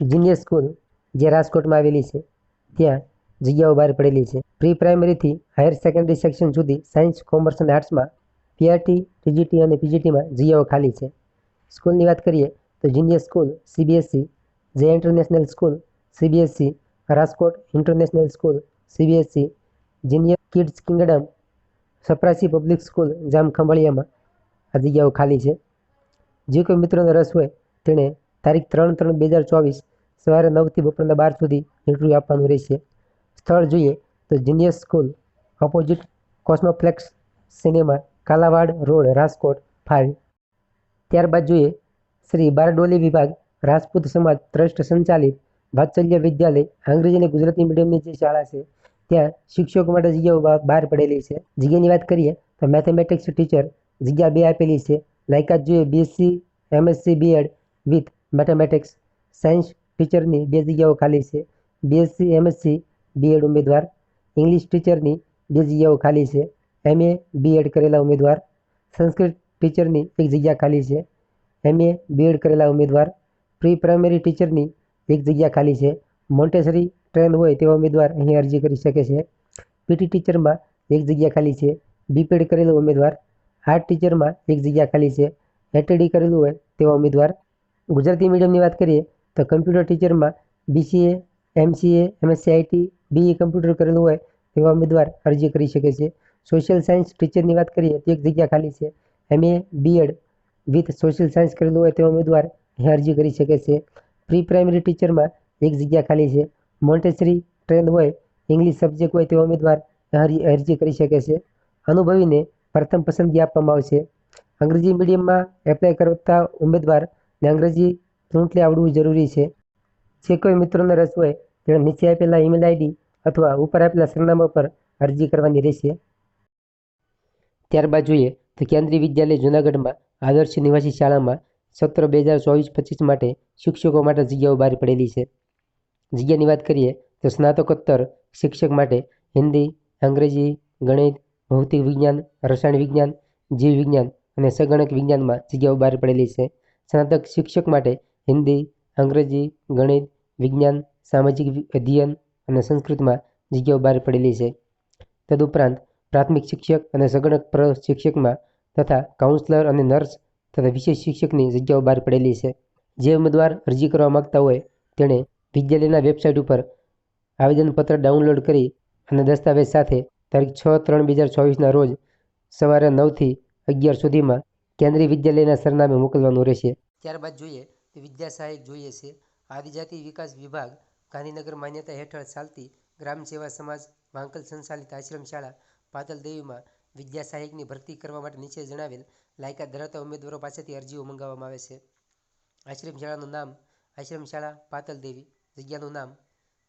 Genius school જે રાજકોટમાં આવેલી છે, ત્યાં જગ્યાઓ બહાર પડેલી છે. પ્રી પ્રાઇમરીથી હાયર સેકન્ડરી સેક્શન સુધી સાયન્સ કોમર્સ અને આર્ટ્સમાં પીઆરટી પીજીટી અને પીજીટીમાં જગ્યાઓ ખાલી છે. સ્કૂલની વાત કરીએ તો જુનિયર સ્કૂલ સીબીએસસી જે international school CBSC Rajkot international school CBSC junior kids kingdom સપરાસી public school Jam ખંભાળિયામાં આ જગ્યાઓ ખાલી છે. જે કોઈ મિત્રોને રસ હોય તેણે તારીખ ત્રણ ત્રણ બે હજાર ચોવીસ સવારે નવથી બપોરના બાર સુધી ઇન્ટરવ્યૂ આપવાનું રહેશે. સ્થળ જોઈએ તો genius school opposite Cosmoplex cinema Kalawad road, Rajkot five ત્યારબાદ જોઈએ શ્રી બારડોલી વિભાગ, રાજપૂત સમાજ ટ્રસ્ટ સંચાલિત, વાત્સલ્ય વિદ્યાલય, અંગ્રેજી અને ગુજરાતી મીડિયમની જે શાળા છે, ત્યાં શિક્ષકો માટે જગ્યાઓ બહાર પડેલી છે. જગ્યાની વાત કરીએ તો મેથેમેટિક્સ ટીચર જગ્યા બે આપેલી છે. લાયકાત જોઈએ BSc MSc BEd with mathematics science ટીચરની બે જગ્યાઓ ખાલી છે. બીએસસી એમએસસી બીએડ ઉમેદવાર. ઇંગ્લિશ ટીચરની બે જગ્યાઓ ખાલી છે. એમએ બીએડ કરેલા ઉમેદવાર. સંસ્કૃત ટીચરની એક જગ્યા ખાલી છે. એમએ બીએડ કરેલા ઉમેદવાર. પ્રી પ્રાઇમરી ટીચરની એક જગ્યા ખાલી છે. મોન્ટેસરી ટ્રેન હોય તેવા ઉમેદવાર અહીં અરજી કરી શકે છે. પીટી ટીચરમાં એક જગ્યા ખાલી છે. બીપેડ કરેલો ઉમેદવાર. આર્ટ ટીચરમાં એક જગ્યા ખાલી છે. એટીડી કરેલું હોય તેવા ઉમેદવાર. ગુજરાતી મીડિયમની વાત કરીએ તો computer ટીચરમાં BCA MCA MSc IT BE computer કરેલું હોય તેવા ઉમેદવાર અરજી કરી શકે છે. સોશિયલ સાયન્સ ટીચરની વાત કરીએ તો એક જગ્યા ખાલી છે. MA BEd with social science કરેલું હોય તેવા ઉમેદવાર અહીં અરજી કરી શકે છે. પ્રી પ્રાઇમરી ટીચરમાં એક જગ્યા ખાલી છે. મોન્ટેસરી ટ્રેન હોય ઇંગ્લિશ સબ્જેક્ટ હોય તેવા ઉમેદવાર અરજી કરી શકે છે. અનુભવીને પ્રથમ પસંદગી આપવામાં આવશે. અંગ્રેજી મીડિયમમાં એપ્લાય કરતા ઉમેદવારને અંગ્રેજી ફ્લુન્ટલી આવડવું જરૂરી છે. જે કોઈ મિત્રોને રસ હોય, તેણે નીચે આપેલા ઈમેલ આઈડી અથવા ઉપર આપેલા સરનામા પર અરજી કરવાની રહેશે. ત્યારબાદ જોઈએ તો કેન્દ્રીય વિદ્યાલય જૂનાગઢમાં આદર્શ નિવાસી શાળામાં સત્ર બે હજાર ચોવીસ પચીસ માટે શિક્ષકો માટે જગ્યાઓ બહાર પડેલી છે. જગ્યાની વાત કરીએ તો સ્નાતકોત્તર શિક્ષક માટે હિન્દી, અંગ્રેજી, ગણિત, ભૌતિક વિજ્ઞાન, રસાયણ વિજ્ઞાન, જીવ વિજ્ઞાન અને સંગણક વિજ્ઞાનમાં જગ્યાઓ બહાર પડેલી છે. સ્નાતક શિક્ષક માટે હિન્દી, અંગ્રેજી, ગણિત, વિજ્ઞાન, સામાજિક અધ્યયન અને સંસ્કૃતમાં જગ્યાઓ બહાર પડેલી છે. તદુપરાંત પ્રાથમિક શિક્ષક અને સગણક પ્રશિક્ષકમાં તથા કાઉન્સલર અને નર્સ તથા વિશેષ શિક્ષકની જગ્યાઓ બહાર પડેલી છે. જે ઉમેદવાર અરજી કરવા માગતા હોય તેણે વિદ્યાલયના વેબસાઇટ ઉપર આવેદનપત્ર ડાઉનલોડ કરી અને દસ્તાવેજ સાથે તારીખ છ ત્રણ બે હજાર ચોવીસના રોજ સવારે નવથી અગિયાર સુધીમાં કેન્દ્રીય વિદ્યાલયના સરનામે મોકલવાનું રહેશે. ત્યારબાદ જોઈએ તો વિદ્યા સહાયક જોઈએ છે. આદિજાતિ વિકાસ વિભાગ ગાંધીનગર માન્યતા હેઠળ ચાલતી ગ્રામ સેવા સમાજ વાંકલ સંચાલિત આશ્રમ શાળા પાતલ દેવીમાં વિદ્યા સહાયકની ભરતી કરવા માટે નીચે જણાવેલ લાયકાત ધરાવતા ઉમેદવારો પાસેથી અરજીઓ મંગાવવામાં આવે છે. આશ્રમ શાળાનું નામ આશ્રમ શાળા પાતલ દેવી, જગ્યાનું નામ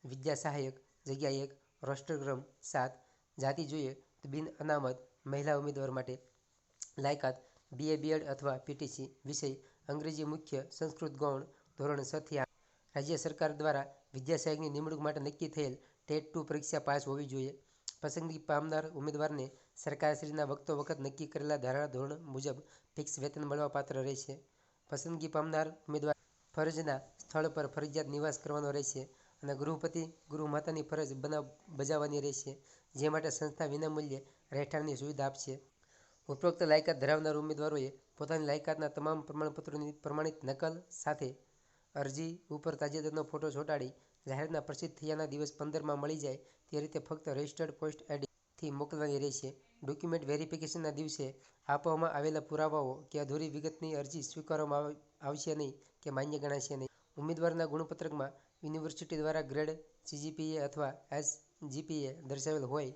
વિદ્યા સહાયક, જગ્યા એક રોસ્ટરક્રમ સાત, જાતિ જોઈએ તો બિન અનામત મહિલા ઉમેદવાર માટે લાયકાત બીએ બીએડ અથવા પીટીસી વિષય અંગ્રેજી મુખ્ય સંસ્કૃત ગૌણ ધોરણ સથિયા રાજ્ય સરકાર દ્વારા વિદ્યાસહાયકની નિમણૂક માટે નક્કી થયેલ ટેટ ટુ પરીક્ષા પાસ હોવી જોઈએ. પસંદગી પામનાર ઉમેદવારને સરકારશ્રીના વખતો વખત નક્કી કરેલા ધારા ધોરણ મુજબ ફિક્સ વેતન મળવાપાત્ર રહેશે. પસંદગી પામનાર ઉમેદવાર ફરજના સ્થળ પર ફરજિયાત નિવાસ કરવાનો રહેશે અને ગૃહપતિ ગૃહમાતાની ફરજ બનાવ બજાવવાની રહેશે, જે માટે સંસ્થા વિનામૂલ્યે રહેઠાણની સુવિધા આપશે. ઉપરોક્ત લાયકાત ધરાવનાર ઉમેદવારોએ પોતાની લાયકાતના તમામ પ્રમાણપત્રોની પ્રમાણિત નકલ સાથે અરજી ઉપર તાજેતરનો ફોટો ચોંટાડી જાહેરાતના પ્રસિદ્ધ થયાના દિવસ પંદરમાં મળી જાય તે રીતે ફક્ત રજિસ્ટર્ડ પોસ્ટ આઈડીથી મોકલવાની રહેશે. ડોક્યુમેન્ટ વેરિફિકેશનના દિવસે આપવામાં આવેલા પુરાવાઓ કે અધૂરી વિગતની અરજી સ્વીકારવામાં આવ- આવશે નહીં કે માન્ય ગણાશે નહીં. ઉમેદવારના ગુણપત્રકમાં યુનિવર્સિટી દ્વારા ગ્રેડ સીજીપીએ અથવા એસજીપીએ દર્શાવેલ હોય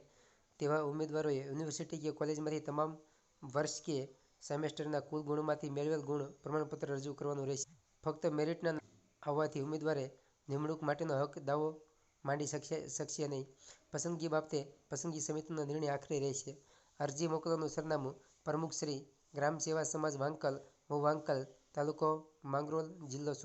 તેવા ઉમેદવારોએ યુનિવર્સિટી કે કોલેજમાંથી તમામ વર્ષ કે સેમેસ્ટરના કુલ ગુણમાંથી મેળવેલ ગુણ પ્રમાણપત્ર રજૂ કરવાનું રહેશે. ફક્ત મેરિટના આવવાથી ઉમેદવારે નિમણૂક માટેનો હક દાવો માંડી શકશે નહીં. પસંદગી બાબતે પસંદગી સમિતિનો નિર્ણય આખરી રહેશે. અરજી મોકલવાનું સરનામું પ્રમુખ શ્રી ગ્રામ સેવા સમાજ વાંકલ મુ વાંકલ તાલુકો માંગરોળ જિલ્લો સુરત